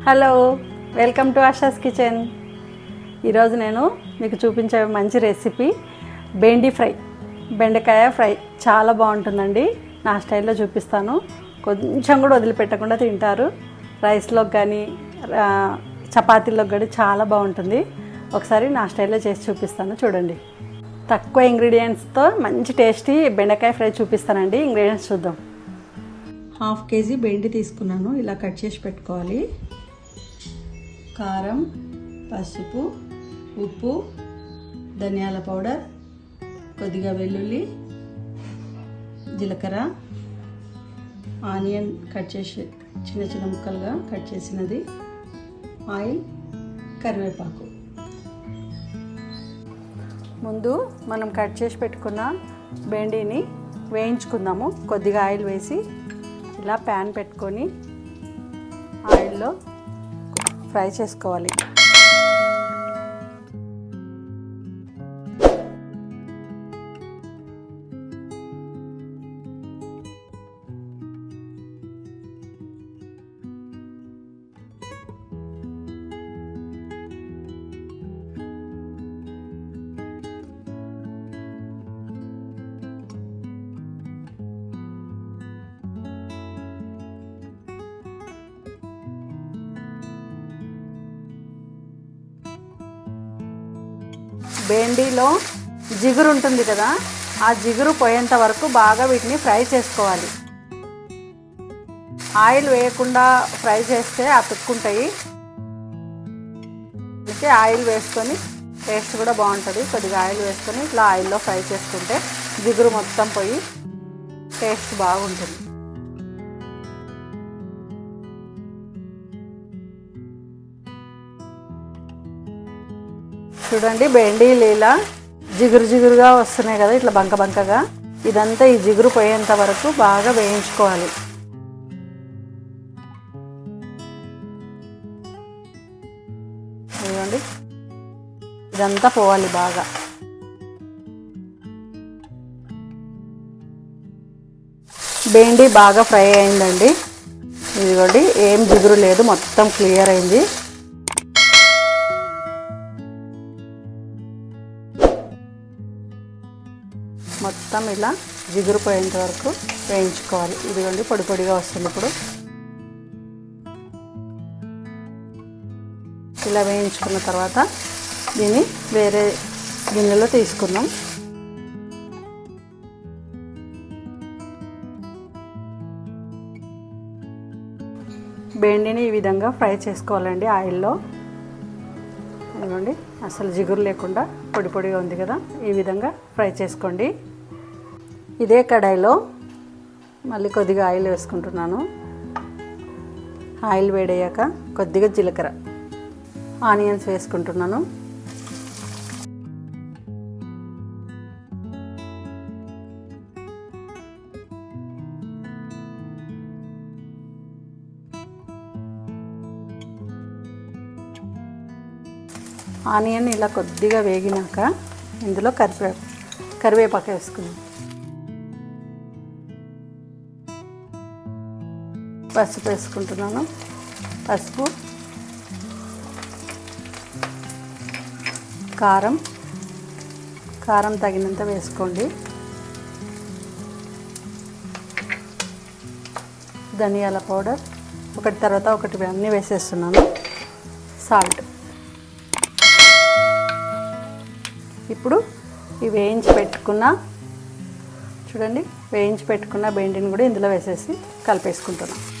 Hello welcome to Asha's kitchen. ఈరోజు నేను మీకు చూపించే మంచి రెసిపీ బెండి ఫ్రై బెండకాయ ఫ్రై. చాలా బాగుంటుందండి. నా స్టైల్లో చూపిస్తాను. కొంచెం కూడా వదిలిపెట్టకుండా తింటారు. రైస్లోకి కానీ చపాతీలోకి కానీ చాలా బాగుంటుంది. ఒకసారి నా స్టైల్లో చేసి చూపిస్తాను. చూడండి. తక్కువ ఇంగ్రీడియంట్స్తో మంచి టేస్టీ బెండకాయ ఫ్రై చూపిస్తానండి. ఇంగ్రీడియంట్స్ చూద్దాం. హాఫ్ కేజీ బెండి తీసుకున్నాను. ఇలా కట్ చేసి పెట్టుకోవాలి. కారం పసుపు ఉప్పు ధనియాల పౌడర్ కొద్దిగా వెల్లుల్లి జీలకర్ర ఆనియన్ కట్ చేసి చిన్న చిన్న ముక్కలుగా కట్ చేసినది ఆయిల్ కరివేపాకు. ముందు మనం కట్ చేసి పెట్టుకున్న బెండీని వేయించుకుందాము. కొద్దిగా ఆయిల్ వేసి ఇలా ప్యాన్ పెట్టుకొని ఆయిల్లో ఫ్రై చేసుకోవాలి. బేండీలో జిగురు ఉంటుంది కదా ఆ జిగురు పోయేంత వరకు బాగా వీటిని ఫ్రై చేసుకోవాలి. ఆయిల్ వేయకుండా ఫ్రై చేస్తే అతుక్కుంటాయి అందుకే ఆయిల్ వేసుకొని టేస్ట్ కూడా బాగుంటుంది. కొద్దిగా ఆయిల్ వేసుకొని ఇట్లా ఆయిల్లో ఫ్రై చేసుకుంటే జిగురు మొత్తం పోయి టేస్ట్ బాగుంటుంది. చూడండి బెండీలు ఇలా జిగురు జిగురుగా వస్తున్నాయి కదా ఇట్లా బంక బంకగా. ఇదంతా ఈ జిగురు పోయేంత వరకు బాగా వేయించుకోవాలి. చూడండి ఇదంతా పోవాలి బాగా. బెండి బాగా ఫ్రై అయిందండి. ఇదిగోండి ఏం జిగురు లేదు మొత్తం క్లియర్ అయింది. మొత్తం ఇలా జిగురు పోయేంత వరకు వేయించుకోవాలి. ఇదిగోండి పొడి పొడిగా వస్తుంది ఇప్పుడు. ఇలా వేయించుకున్న తర్వాత దీన్ని వేరే గిన్నెలో తీసుకుందాం. బెండిని ఈ విధంగా ఫ్రై చేసుకోవాలండి ఆయిల్లో. ఇదిగోండి అసలు జిగురు లేకుండా పొడి పొడిగా ఉంది కదా ఈ విధంగా ఫ్రై చేసుకోండి. ఇదే కడాయిలో మళ్ళీ కొద్దిగా ఆయిల్ వేసుకుంటున్నాను. ఆయిల్ వేడయ్యాక కొద్దిగా జీలకర్ర ఆనియన్స్ వేసుకుంటున్నాను. ఆనియన్ ఇలా కొద్దిగా వేగినాక ఇందులో కరివే కరివేపాకు వేసుకుందాం. పసుపు వేసుకుంటున్నాను. పసుపు కారం కారం తగినంత వేసుకోండి. ధనియాల పౌడర్ ఒకటి తర్వాత ఒకటి అన్నీ వేసేస్తున్నాను. సాల్ట్. ఇప్పుడు ఈ వేయించి పెట్టుకున్న చూడండి వేయించి పెట్టుకున్న బెండిని కూడా ఇందులో వేసేసి కలిపేసుకుంటున్నాను.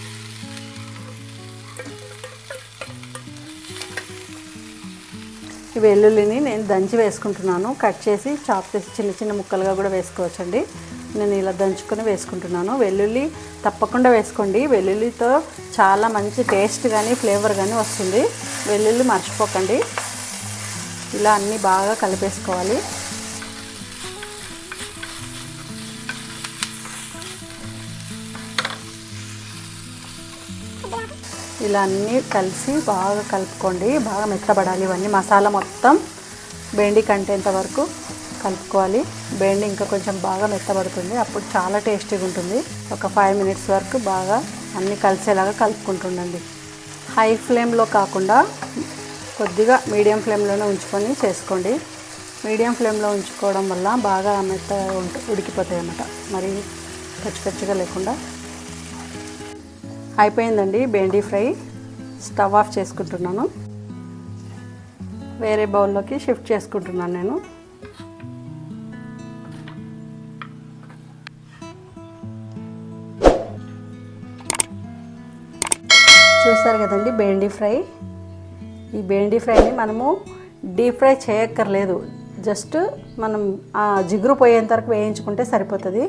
వెల్లుల్లిని నేను దంచి వేసుకుంటున్నాను. కట్ చేసి చాప్ చేసి చిన్న చిన్న ముక్కలుగా కూడా వేసుకోవచ్చండి. నేను ఇలా దంచుకొని వేసుకుంటున్నాను. వెల్లుల్లి తప్పకుండా వేసుకోండి. వెల్లుల్లితో చాలా మంచి టేస్ట్ కానీ ఫ్లేవర్ కానీ వస్తుంది. వెల్లుల్లి మర్చిపోకండి. ఇలా అన్నీ బాగా కలిపేసుకోవాలి. ఇలా అన్నీ కలిసి బాగా కలుపుకోండి. బాగా మెత్తబడాలి ఇవన్నీ. మసాలా మొత్తం బెండి కంటేంత వరకు కలుపుకోవాలి. బెండి ఇంకా కొంచెం బాగా మెత్తబడుతుంది. అప్పుడు చాలా టేస్టీగా ఉంటుంది. ఒక ఫైవ్ మినిట్స్ వరకు బాగా అన్నీ కలిసేలాగా కలుపుకుంటుండండి. హై ఫ్లేమ్లో కాకుండా కొద్దిగా మీడియం ఫ్లేమ్లోనే ఉంచుకొని చేసుకోండి. మీడియం ఫ్లేమ్లో ఉంచుకోవడం వల్ల బాగా మెత్త ఉడికిపోతాయి అన్నమాట. మరి కచ్చి కచ్చిగా లేకుండా అయిపోయిందండి బెండీ ఫ్రై. స్టవ్ ఆఫ్ చేసుకుంటున్నాను. వేరే బౌల్లోకి షిఫ్ట్ చేసుకుంటున్నాను నేను. చూసారు కదండి బెండీ ఫ్రై. ఈ బెండీ ఫ్రైని మనము డీప్ ఫ్రై చేయక్కర్లేదు. జస్ట్ మనం ఆ జిగురు పోయేంత వరకు వేయించుకుంటే సరిపోతుంది.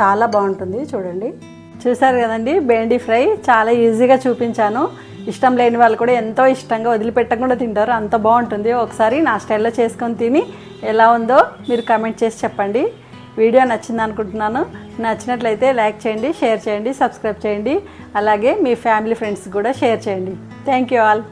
చాలా బాగుంటుంది చూడండి. చూసారు కదండి బెండీ ఫ్రై. చాలా ఈజీగా చూపించాను. ఇష్టం లేని వాళ్ళు కూడా ఎంతో ఇష్టంగా వదిలిపెట్టకుండా తింటారు. అంత బాగుంటుంది. ఒకసారి నా స్టైల్లో చేసుకొని తిని ఎలా ఉందో మీరు కమెంట్ చేసి చెప్పండి. వీడియో నచ్చింది అనుకుంటున్నాను. నచ్చినట్లయితే లైక్ చేయండి షేర్ చేయండి సబ్స్క్రైబ్ చేయండి. అలాగే మీ ఫ్యామిలీ ఫ్రెండ్స్ కూడా షేర్ చేయండి. Thank you all.